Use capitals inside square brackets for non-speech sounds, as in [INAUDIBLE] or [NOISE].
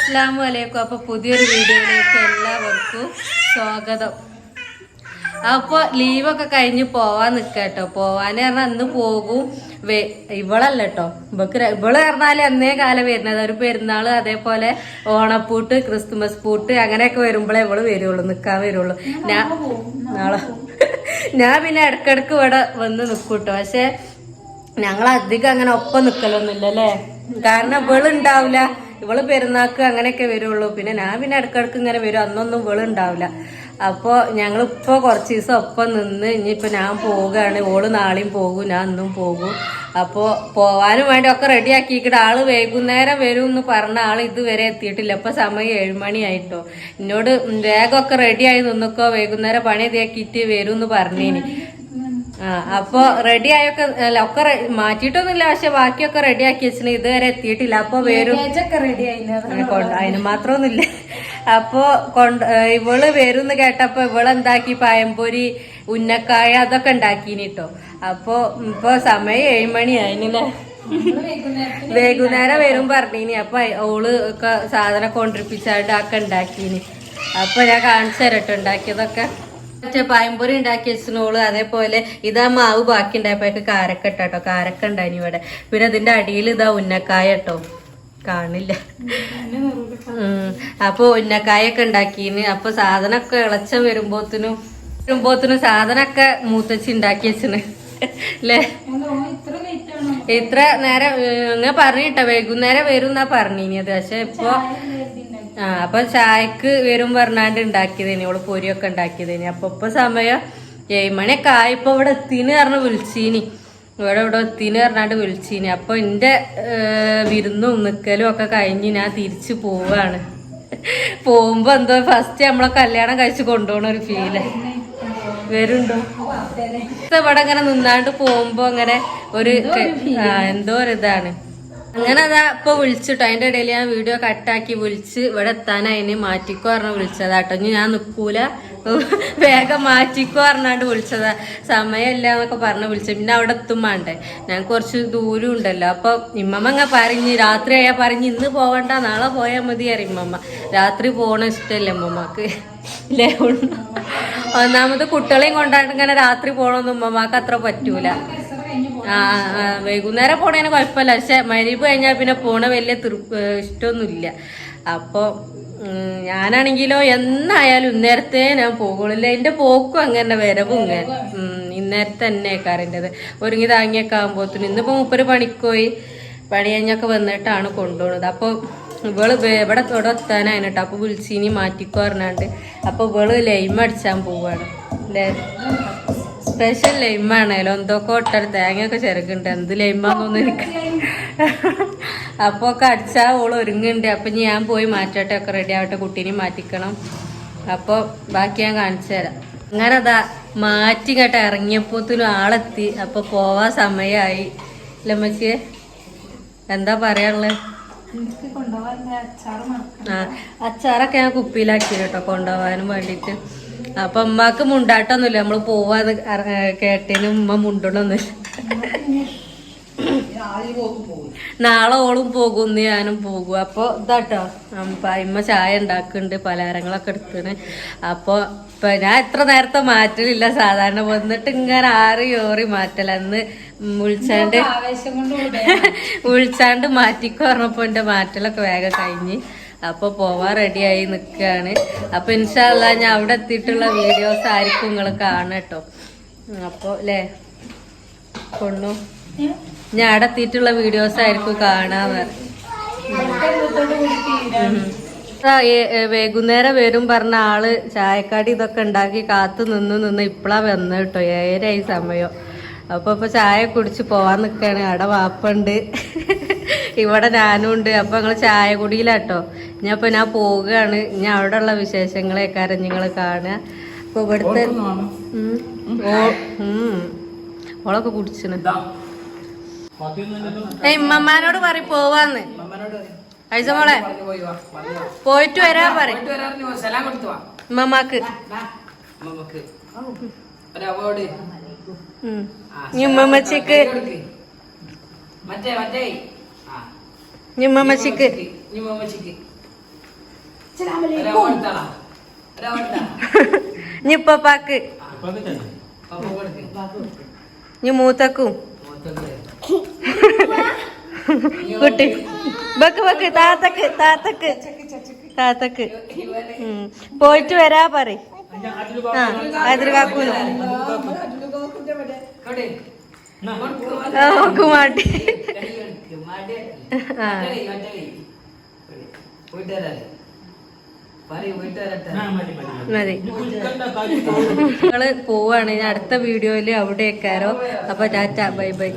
അസ്സാമു അലൈക്കും. അപ്പൊ പുതിയൊരു വീഡിയോയിലേക്ക് എല്ലാവർക്കും സ്വാഗതം. അപ്പൊ ലീവൊക്കെ കഴിഞ്ഞ് പോവാൻ നിക്കാട്ടോ. പോവാന് പറഞ്ഞാൽ അന്ന് പോകും. വേ- ഇവളല്ല കേട്ടോ ഇവക്ക് ഇവൾ പറഞ്ഞാൽ അന്നേ കാലം വരുന്നത്. ഒരു പെരുന്നാൾ അതേപോലെ ഓണപ്പൂട്ട് ക്രിസ്തുമസ് പൂട്ട് അങ്ങനെയൊക്കെ വരുമ്പോഴേ ഇവൾ വരുള്ളൂ. നിക്കാൻ വരുള്ളൂ. ഞാൻ നാളെ. ഞാൻ പിന്നെ ഇടക്കിടക്ക് ഇവിടെ വന്ന് നിക്കൂട്ടോ. പക്ഷെ ഞങ്ങൾ അധികം അങ്ങനെ ഒപ്പം നിക്കലൊന്നുമില്ല അല്ലേ കാരണം ഇവൾ ഉണ്ടാവില്ല ഇവൾ പെരുന്നാക്ക് അങ്ങനെയൊക്കെ വരുള്ളൂ. പിന്നെ ഞാൻ പിന്നെ ഇടക്കിടക്ക് ഇങ്ങനെ വരും. അന്നൊന്നും ഇവൾ ഉണ്ടാവില്ല. അപ്പോൾ ഞങ്ങളിപ്പോൾ കുറച്ച് ദിവസം ഒപ്പം നിന്ന് ഇനിയിപ്പോൾ ഞാൻ പോവുകയാണ്. ഓൾ നാളെയും പോകും. ഞാൻ അന്നും പോകും. അപ്പോൾ പോവാനും വേണ്ടി ഒക്കെ റെഡി ആക്കിയിട്ട് ആൾ വൈകുന്നേരം വരും എന്ന് പറഞ്ഞ ആൾ ഇതുവരെ എത്തിയിട്ടില്ല. ഇപ്പൊ സമയം ഏഴുമണി ആയിട്ടോ. എന്നോട് വേഗമൊക്കെ റെഡി ആയി നിന്നൊക്കെ. വൈകുന്നേരം പണി ഇതാക്കിയിട്ട് വരും എന്ന് പറഞ്ഞേനി. അപ്പൊ റെഡി ആയൊക്കെ അല്ല ഒക്കെ മാറ്റിട്ടൊന്നുമില്ല മാറ്റിയിട്ടൊന്നുമില്ല പക്ഷെ ബാക്കിയൊക്കെ റെഡി ആക്കി വെച്ചിന്. ഇതുവരെ എത്തിയിട്ടില്ല. അപ്പൊ വരും അതിന് മാത്രമൊന്നുമില്ല. അപ്പോ കൊണ്ട് ഇവൾ വരുന്ന് കേട്ടപ്പോ ഇവളെന്താക്കി പയമ്പൊരി ഉന്നക്കായ അതൊക്കെ ഉണ്ടാക്കിനിട്ടോ അപ്പൊ ഇപ്പൊ സമയം ഏഴുമണി ആയിനില്ലേ വൈകുന്നേരം വരും പറഞ്ഞീനി. അപ്പൊ ഓൾ ഒക്കെ സാധനം കൊണ്ടിരിപ്പിച്ചാണ്ട് ഒക്കെ ഉണ്ടാക്കീനി. അപ്പൊ ഞാൻ കാണിച്ചു തരട്ടോ ഉണ്ടാക്കിയതൊക്കെ. മറ്റേ പയമ്പൊരി ഉണ്ടാക്കി വെച്ചിനോൾ അതേപോലെ ഇതാ മാവ് ബാക്കി ഉണ്ടായപ്പോഴേക്ക് കാരക്ക ഇട്ടാട്ടോ കാരക്ക ഉണ്ടായി ഇവിടെ. പിന്നെ അതിന്റെ അടിയിൽ ഇതാ ഉന്നക്കായ കേട്ടോ കാണില്ല. അപ്പൊ ഉന്നക്കായൊക്കെ ഉണ്ടാക്കീന്. അപ്പൊ സാധനമൊക്കെ ഇളച്ചം വരുമ്പോത്തിനും വരുമ്പോത്തിനും സാധനമൊക്കെ മൂത്തച്ചി ഉണ്ടാക്കി വെച്ചിന് ഇത്ര നേരം അങ്ങനെ പറഞ്ഞിട്ടോ. വൈകുന്നേരം വരും എന്നാ പറഞ്ഞിനി അത്. പക്ഷെ ഇപ്പൊ ആ അപ്പൊ ചായക്ക് വരും പറഞ്ഞാണ്ട് ഉണ്ടാക്കിയതേനി. ഓൾ പൊരിയൊക്കെ ഉണ്ടാക്കിയതേനി. അപ്പൊ ഇപ്പൊ സമയം ഏഴ് മണിയൊക്കെ ആയിപ്പോ ഇവിടെ എത്തീന്ന് പറഞ്ഞ് വിളിച്ചീനി. ഇവിടെ ഇവിടെ എത്തീന്ന് പറഞ്ഞാണ്ട് വിളിച്ചീനി. അപ്പൊ എന്റെ വിരുന്നും നിക്കലും ഒക്കെ കഴിഞ്ഞ് ഞാൻ തിരിച്ചു പോവാണ്. പോകുമ്പോ എന്തോ ഫസ്റ്റ് നമ്മളെ കല്യാണം കഴിച്ച് കൊണ്ടുപോണ ഒരു ഫീൽ വരുണ്ടോ? ഇവിടെ ഇങ്ങനെ നിന്നാണ്ട് പോകുമ്പോ അങ്ങനെ ഒരു എന്തോ ഒരു ഇതാണ്. അങ്ങനെ അതാ ഇപ്പൊ വിളിച്ചിട്ടോ. അതിന്റെ ഇടയിൽ ഞാൻ വീഡിയോ കട്ടാക്കി വിളിച്ച് ഇവിടെ എത്താൻ അതിന് മാറ്റിക്കോ പറഞ്ഞ വിളിച്ചതാട്ടോ ഇനി ഞാൻ നിക്കൂല. [LAUGHS] വേഗം മാറ്റിക്കോ പറഞ്ഞാണ്ട് വിളിച്ചതാ. സമയമില്ല എന്നൊക്കെ പറഞ്ഞ് വിളിച്ചത് പിന്നെ അവിടെ എത്തും ഞാൻ കുറച്ച് ദൂരം ഉണ്ടല്ലോ. അപ്പൊ ഇമ്മമ്മ അങ്ങ് പറഞ്ഞ് രാത്രി ആയാ പറഞ്ഞ് ഇന്ന് പോവണ്ട നാളെ പോയാൽ മതി അറിയ ഇമ്മമ്മ. രാത്രി പോകണ ഇഷ്ടല്ലേ ഇമ്മമ്മക്ക്? [LAUGHS] ഒന്നാമത് കുട്ടികളെയും കൊണ്ടാണ്ട് ഇങ്ങനെ രാത്രി പോകണമെന്ന് ഉമ്മമാക്ക് അത്ര പറ്റൂല. വൈകുന്നേരം പോണേന് കുഴപ്പമില്ല പക്ഷെ മരിപ്പ് കഴിഞ്ഞാൽ പിന്നെ പോണ വലിയ ഇഷ്ടമൊന്നുമില്ല. അപ്പോൾ ഞാനാണെങ്കിലോ എന്നായാലും ഇന്നേരത്തെ ഞാൻ പോകുള്ളൂ എന്റെ പോക്കും അങ്ങനെ വരവും ഇങ്ങനെ ഇന്നേരത്തെ തന്നെ കാറിന്റെത് ഒരുങ്ങി താങ്ങിയൊക്കെ ആകുമ്പോഴത്തേനും ഇന്നിപ്പോൾ മുപ്പര് പണിക്കോയി. പണി കഴിഞ്ഞൊക്കെ വന്നിട്ടാണ് കൊണ്ടുപോകുന്നത് അപ്പോൾ ഇവൾ ഇവിടെ ഇവിടെ എത്താനാണ് കേട്ടോ അപ്പോൾ വിളിച്ചിനി മാറ്റിക്കോ പറഞ്ഞാണ്ട്. അപ്പോൾ ഇവൾ ലൈമടിച്ചാൻ പോവാണ്. അല്ലേ സ്പെഷ്യൽ ലൈമാണല്ലോ എന്തൊക്കെ ഒട്ടൊരു തേങ്ങയൊക്കെ ചെറുക്കുന്നുണ്ട് എന്ത് ലൈമാന്നൊന്നും എനിക്ക് [LAUGHS] അപ്പൊ ഒക്കെ അടിച്ചാ ഓൾ ഒരുങ്ങുന്നുണ്ട് അപ്പൊ ഞാൻ പോയി മാറ്റട്ടെ ഒക്കെ റെഡി ആവട്ടെ കുട്ടീനെ മാറ്റിക്കണം. അപ്പൊ ബാക്കി ഞാൻ കാണിച്ചു തരാം. അങ്ങനെ അതാ മാറ്റി കേട്ട ഇറങ്ങിയപ്പോത്തിനും ആളെത്തി. അപ്പൊ പോവാൻ സമയമായി ലമ്മച്ചിയെ എന്താ പറയാനുള്ളത് ആ അച്ചാറൊക്കെ ഞാൻ കുപ്പിയിലാക്കി കേട്ടോ കൊണ്ടുപോകാനും വേണ്ടിട്ട്. അപ്പൊ ഉമ്മാക്ക് മുണ്ടാട്ടൊന്നുമില്ല. നമ്മൾ പോവാന്ന് കേട്ടേന് ഉമ്മ മുണ്ടണൊന്നുമില്ല നാളെ ഓളും പോകും ഞാനും പോകും. അപ്പൊ ഇതാട്ടോ. ഇമ്മ ചായ ഉണ്ടാക്കുന്നുണ്ട് പലഹാരങ്ങളൊക്കെ എടുത്തിന് അപ്പൊ ഇപ്പൊ ഞാൻ എത്ര നേരത്തെ മാറ്റലില്ല. സാധാരണ വന്നിട്ട് ഇങ്ങനെ ആറ് ഓറി മാറ്റല. അന്ന് വിളിച്ചാണ്ട് വിളിച്ചാണ്ട് മാറ്റിക്കോ പറഞ്ഞപ്പോ എന്റെ മാറ്റലൊക്കെ വേഗം കഴിഞ്ഞ്. അപ്പൊ പോവാൻ റെഡിയായി നിൽക്കുകയാണ് അപ്പൊ ഇൻഷാല്ല ഞാൻ അവിടെ എത്തിയിട്ടുള്ള വീഡിയോസ് ആയിരിക്കും നിങ്ങൾ കാണട്ടോ അപ്പൊ അല്ലേ കൊണ്ടു ഞാൻ അവിടെ എത്തിയിട്ടുള്ള വീഡിയോസ് ആയിരിക്കും ഏ, വൈകുന്നേരം വരും പറഞ്ഞ ആൾ ചായക്കാടി ഇതൊക്കെ ഉണ്ടാക്കി കാത്തു നിന്ന് നിന്ന് ഇപ്പളാ വന്നു കേട്ടോ ഏരായി സമയം. അപ്പൊ ഇപ്പൊ ചായ കുടിച്ച് പോവാൻ നിക്കാണ്. അവിടെ വാപ്പുണ്ട് [LAUGHS] ഇവിടെ ഞാനും ഉണ്ട്. അപ്പൊ ഞങ്ങൾ ചായ കുടിയിലാട്ടോ ഞാൻ ഇപ്പൊ ഞാൻ പോവുകയാണ്. ഞാൻ അവിടെ ഉള്ള വിശേഷങ്ങളെക്കാരം നിങ്ങൾ കാണുക. അപ്പൊ ഇവിടുത്തെ ഓളൊക്കെ കുടിച്ചിന്. ഏ ഇമ്മമാനോട് പറ പോവാന്ന്. ഐസ മോളെ. പോയിട്ട് വരാ പറ ഇമ്മമാക്ക് ഉമ്മമ്മച്ചിക്ക് ഒരു അവാർഡ്. ഉം. ഇനി ആ ഇനി മൂത്തക്കും. കുട്ടി. ബക്ക് ബക്ക് താത്തക്ക് താത്തക്ക്. താത്തക്ക്. പോയിട്ട് വരാ പറ ആ ഓക്ക് മാട്ടി ആ. മതി നിങ്ങൾ പോവാണ്. ഇനി അടുത്ത വീഡിയോയിൽ അവിടെ വെക്കാരോ അപ്പൊ ടാറ്റ ബൈ ബൈ.